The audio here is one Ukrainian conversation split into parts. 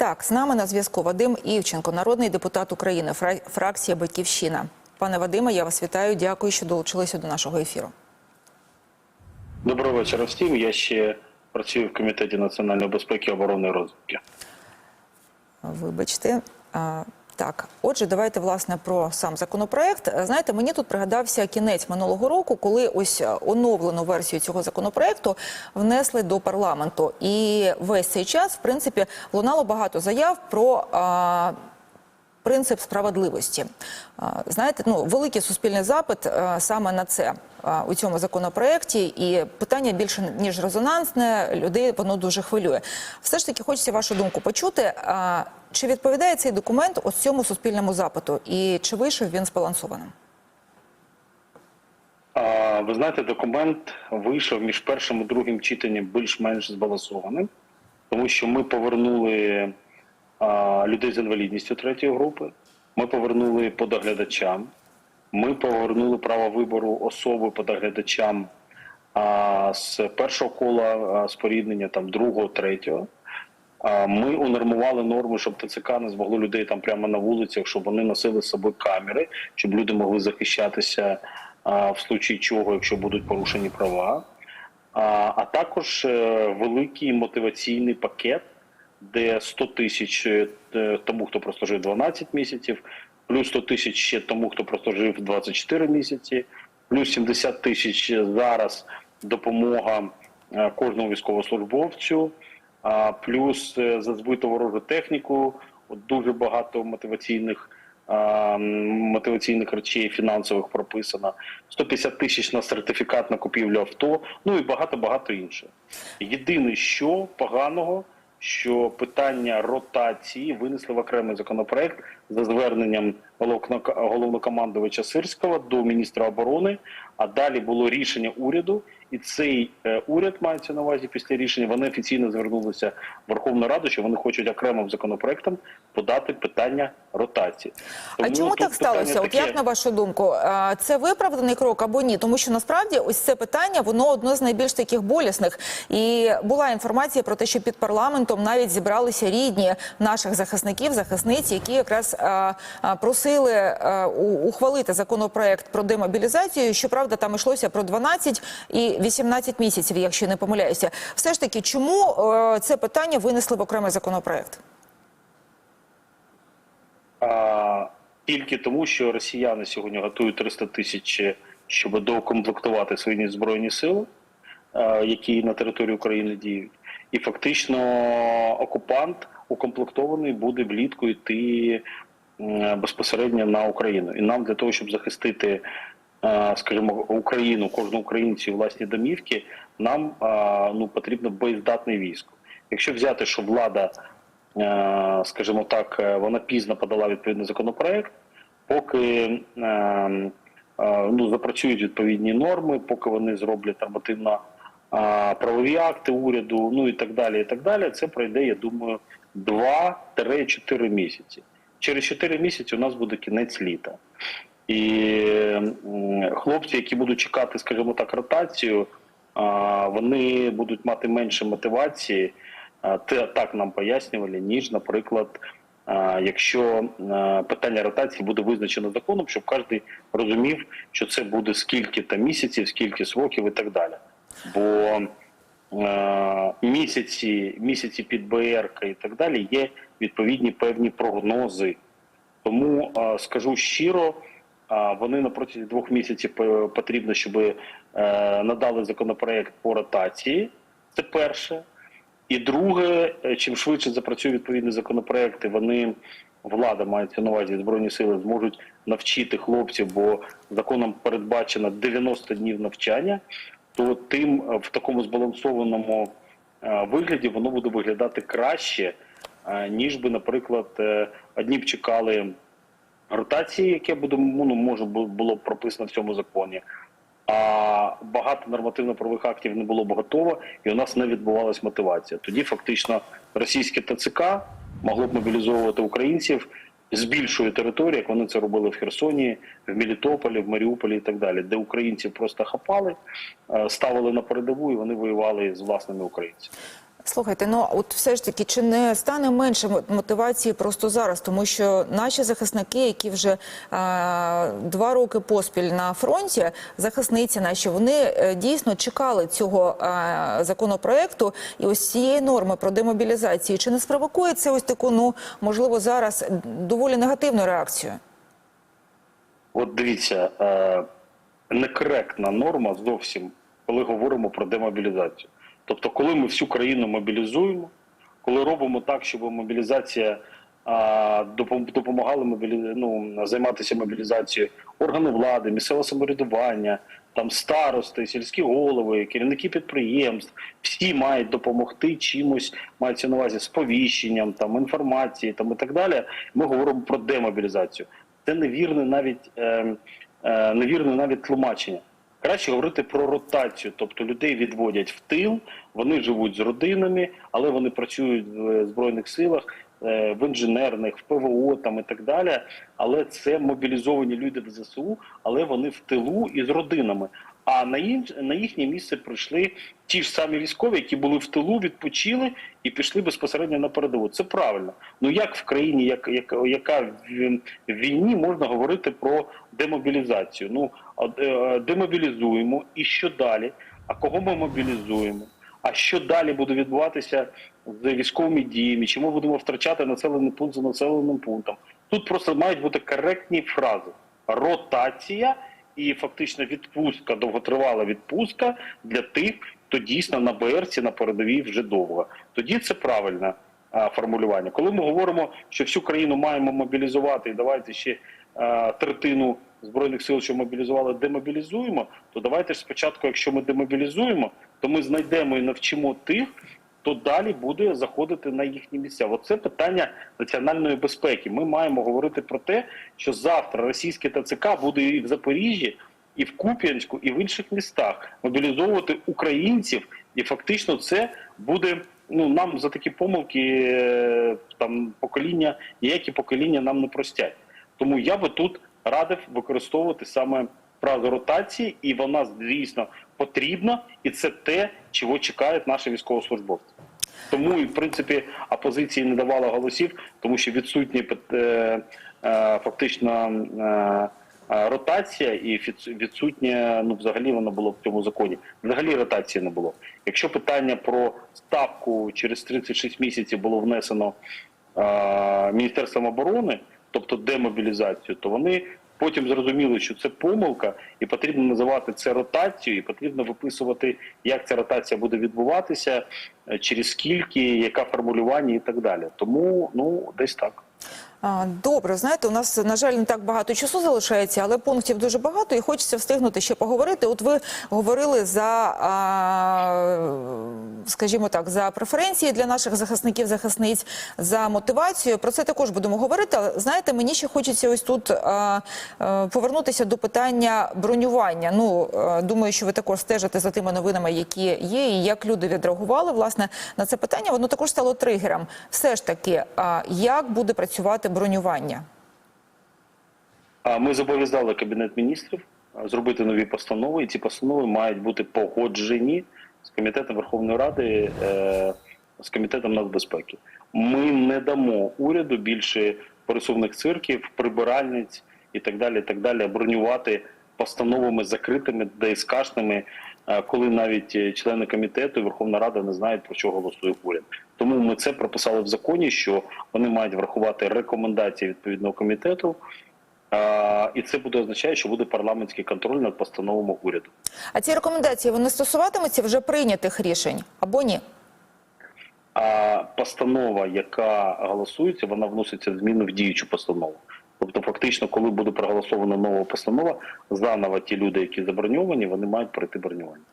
Так, з нами на зв'язку Вадим Івченко, народний депутат України, фракція Батьківщина. Пане Вадиме, я вас вітаю. Дякую, що долучилися до нашого ефіру. Доброго вечора всім. Я ще працюю в комітеті національної безпеки, оборони і розвідки. Вибачте. Так, отже, давайте власне про сам законопроект. Е, Знаєте, мені тут пригадався кінець минулого року, коли ось е, оновлену версію цього законопроекту внесли до парламенту. І весь цей час, в принципі, лунало багато заяв про. А, Принцип справедливості. Знаєте, ну великий суспільний запит е, саме на це у цьому законопроекті, і питання більше ніж резонансне, людей воно дуже хвилює. Все ж таки, хочеться вашу думку почути. Чи відповідає цей документ ось цьому суспільному запиту, і чи вийшов він збалансованим? Ви знаєте, документ вийшов між першим і другим читанням більш-менш збалансованим, тому що ми повернули людей з інвалідністю третьої групи, ми повернули по доглядачам, ми повернули право вибору особи по доглядачам а, з першого кола споріднення, там другого, третього. Ми унормували норми, щоб ТЦК не змогло людей там прямо на вулицях, щоб вони носили з собою камери, щоб люди могли захищатися в случаї чого, якщо будуть порушені права. А, а також е, великий мотиваційний пакет, де 100 тисяч е, тому, хто прослужив 12 місяців, плюс 100 тисяч ще тому, хто прослужив 24 місяці, плюс 70 тисяч зараз допомога е, кожному військовослужбовцю, плюс е, за збиту ворожу техніку, от дуже багато мотиваційних. Мотиваційних речей фінансових прописано 150 тисяч на сертифікат на купівлю авто, ну і багато багато іншого. Єдине, що поганого, що питання ротації винесли в окремий законопроект за зверненням головно- головнокомандувача Сирського до міністра оборони. А далі було рішення уряду, і цей е, уряд мається на увазі після рішення. Вони офіційно звернулися в Верховну Раду, що вони хочуть окремим законопроектом подати питання ротації. А чому так сталося? От таке. як на вашу думку, це виправданий крок або ні? Тому що насправді ось це питання воно одне з найбільш таких болісних. І була інформація про те, що під парламентом навіть зібралися рідні наших захисників, захисниць, які якраз просили ухвалити законопроект про демобілізацію. Щоправда, там йшлося про 12 і 18 місяців, якщо не помиляюся. Все ж таки, чому е, це питання винесли в окремий законопроект? А, тільки тому, що росіяни сьогодні готують 300 тисяч, щоб доукомплектувати свої збройні сили, які на території України діють, і фактично окупант укомплектований буде влітку йти безпосередньо на Україну. І нам для того, щоб захистити, а, скажімо, Україну, кожну українцю власні домівки, нам ну потрібно боєздатне військо. Якщо взяти, що влада е, скажімо так, е, вона пізно подала відповідний законопроект, поки е, е, ну, запрацюють відповідні норми, поки вони зроблять нормативно е, правові акти уряду, ну і так далі. І так далі, це пройде, я думаю, 2-4 місяці. Через 4 місяці у нас буде кінець літа. І хлопці, які будуть чекати, скажімо так, ротацію, вони будуть мати менше мотивації, так нам пояснювали, ніж, наприклад, якщо питання ротації буде визначено законом, щоб кожен розумів, що це буде скільки там місяців, скільки сроків і так далі. Бо місяці, місяці під БРК і так далі є відповідні певні прогнози. Тому е, скажу щиро, е, вони на протязі двох місяців потрібно, щоб е, надали законопроект по ротації. Це перше. І друге, е, чим швидше запрацює відповідний законопроект, вони влада мається на увазі збройні сили зможуть навчити хлопців, бо законом передбачено 90 днів навчання, то тим е, в такому збалансованому е, вигляді воно буде виглядати краще, е, ніж би, наприклад, одні б чекали ротації, яке буде ну, може бу- було б прописано в цьому законі. А багато нормативно-правових актів не було б готово, і у нас не відбувалась мотивація. Тоді фактично російське ТЦК могло б мобілізовувати українців з територію, як вони це робили в Херсоні, в Мелітополі, в Маріуполі і так далі, де українців просто хапали, е, ставили на передову і вони воювали з власними українцями. Слухайте, ну от все ж таки, чи не стане менше мотивації просто зараз, тому що наші захисники, які вже е, два роки поспіль на фронті, захисниці наші, вони е, дійсно чекали цього е, законопроекту і ось цієї норми про демобілізацію. Чи не спровокує це ось таку, ну можливо, зараз доволі негативну реакцію? От дивіться, е, некоректна норма зовсім, коли говоримо про демобілізацію. Тобто, коли ми всю країну мобілізуємо, коли робимо так, щоб мобілізація а, допом- допомагала мобілі... ну, займатися мобілізацією органи влади, місцеве самоврядування, там старости, сільські голови, керівники підприємств, всі мають допомогти чимось, мається на увазі сповіщенням, там інформації, там і так далі. Ми говоримо про демобілізацію. Це невірне навіть е, е, невірне навіть тлумачення. Краще говорити про ротацію, тобто людей відводять в тил, вони живуть з родинами, але вони працюють в збройних силах, е, в інженерних, в ПВО там і так далі. Але це мобілізовані люди в ЗСУ, але вони в тилу і з родинами. А на інш... на їхнє місце прийшли ті ж самі військові, які були в тилу, відпочили і пішли безпосередньо на передову. Це правильно. Ну як в країні, як, як, яка в, війні можна говорити про демобілізацію? Ну е, демобілізуємо, і що далі? А кого ми мобілізуємо? А що далі буде відбуватися з військовими діями? Чи ми будемо втрачати населений пункт за населеним пунктом? Тут просто мають бути коректні фрази: ротація і фактично відпустка, довготривала відпустка для тих, хто дійсно на БРці на передовій вже довго. Тоді це правильне формулювання. Коли ми говоримо, що всю країну маємо мобілізувати, і давайте ще а, третину збройних сил, що мобілізували, демобілізуємо, то давайте ж спочатку, якщо ми демобілізуємо, то ми знайдемо і навчимо тих. То далі буде заходити на їхні місця. Оце питання національної безпеки. Ми маємо говорити про те, що завтра російське ТЦК буде і в Запоріжжі, і в Куп'янську, і в інших містах мобілізовувати українців, і фактично це буде. Ну нам за такі помилки е, там покоління, ніякі покоління нам не простять. Тому я би тут радив використовувати саме фразу ротації, і вона звісно потрібна, і це те, чого чекають наші військовослужбовці. Тому і в принципі опозиції не давала голосів, тому що відсутні е, е, фактично е, е, ротація і відсутнє, ну взагалі воно було в цьому законі. Взагалі ротації не було. Якщо питання про ставку через 36 місяців було внесено е, Міністерством оборони, тобто демобілізацію, то вони потім зрозуміли, що це помилка, і потрібно називати це ротацією, і потрібно виписувати, як ця ротація буде відбуватися, е, через скільки, яке формулювання і так далі. Тому ну десь так. Добре, знаєте, у нас на жаль не так багато часу залишається, але пунктів дуже багато, і хочеться встигнути ще поговорити. От ви говорили за, скажімо так, за преференції для наших захисників, захисниць, за мотивацію. Про це також будемо говорити. Але знаєте, мені ще хочеться ось тут а, а, повернутися до питання бронювання. Ну а, думаю, що ви також стежите за тими новинами, які є, і як люди відреагували власне на це питання. Воно також стало тригером. Все ж таки, а, як буде працювати бронювання? Ми зобов'язали кабінет міністрів зробити нові постанови, і ці постанови мають бути погоджені з комітетом Верховної Ради, е, з комітетом нацбезпеки. Ми не дамо уряду більше пересувних цирків, прибиральниць і так далі. і так далі, бронювати постановами закритими, ДСКшними, е, коли навіть е, члени комітету Верховна Рада не знають про що голосує уряд. Тому ми це прописали в законі, що вони мають врахувати рекомендації відповідного комітету. І це буде означає, що буде парламентський контроль над постановами уряду. А ці рекомендації вони стосуватимуться вже прийнятих рішень або ні? А постанова, яка голосується, вона вноситься в зміну в діючу постанову. Тобто, фактично, коли буде проголосована нова постанова, заново ті люди, які заброньовані, вони мають пройти бронювання.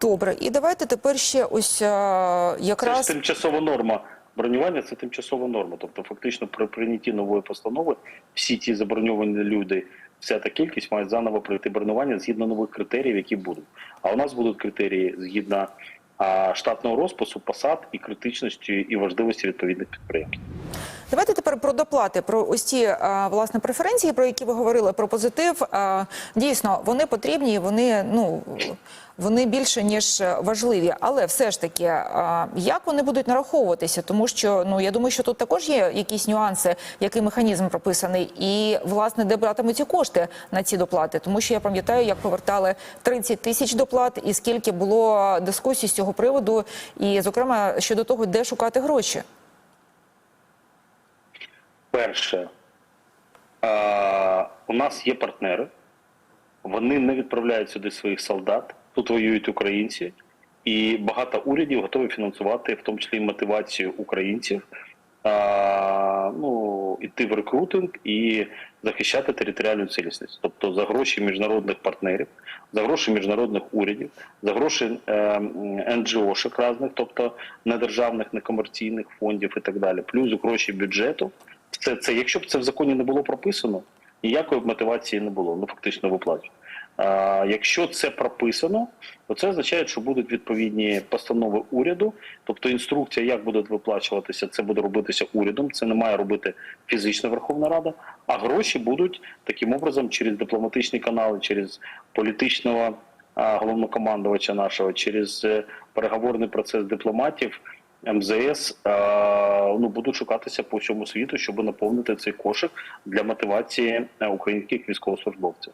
Добре, і давайте тепер ще ось а, Це ж тимчасова норма. Бронювання це тимчасова норма. Тобто, фактично, при прийнятті нової постанови всі ті заброньовані люди, вся та кількість мають заново пройти бронювання згідно нових критеріїв, які будуть. А у нас будуть критерії згідно штатного розпису, посад і критичності і важливості відповідних підприємств. Давайте тепер про доплати, про ось ці е, власне преференції, про які ви говорили, про позитив. Е, Дійсно, вони потрібні, вони ну вони більше ніж важливі. Але все ж таки, е, як вони будуть нараховуватися? Тому що ну я думаю, що тут також є якісь нюанси, який механізм прописаний, і власне де братимуть ці кошти на ці доплати. Тому що я пам'ятаю, як повертали 30 тисяч доплат, і скільки було дискусій з цього приводу, і зокрема щодо того, де шукати гроші. Перше, а, у нас є партнери, вони не відправляють сюди своїх солдат, тут воюють українці, і багато урядів готові фінансувати, в тому числі і мотивацію українців, а, ну, іти в рекрутинг і захищати територіальну цілісність, тобто за гроші міжнародних партнерів, за гроші міжнародних урядів, за гроші е, НГОшек різних, тобто недержавних, некомерційних фондів і так далі, плюс гроші бюджету. Це, це, якщо б це в законі не було прописано, ніякої б мотивації не було, ну фактично виплачувати. А, якщо це прописано, то це означає, що будуть відповідні постанови уряду, тобто інструкція, як будуть виплачуватися, це буде робитися урядом. Це не має робити фізична Верховна Рада, а гроші будуть таким образом через дипломатичні канали, через політичного головнокомандувача нашого, через е, переговорний процес дипломатів. МЗС е, ну будуть шукатися по всьому світу, щоб наповнити цей кошик для мотивації е, українських військовослужбовців.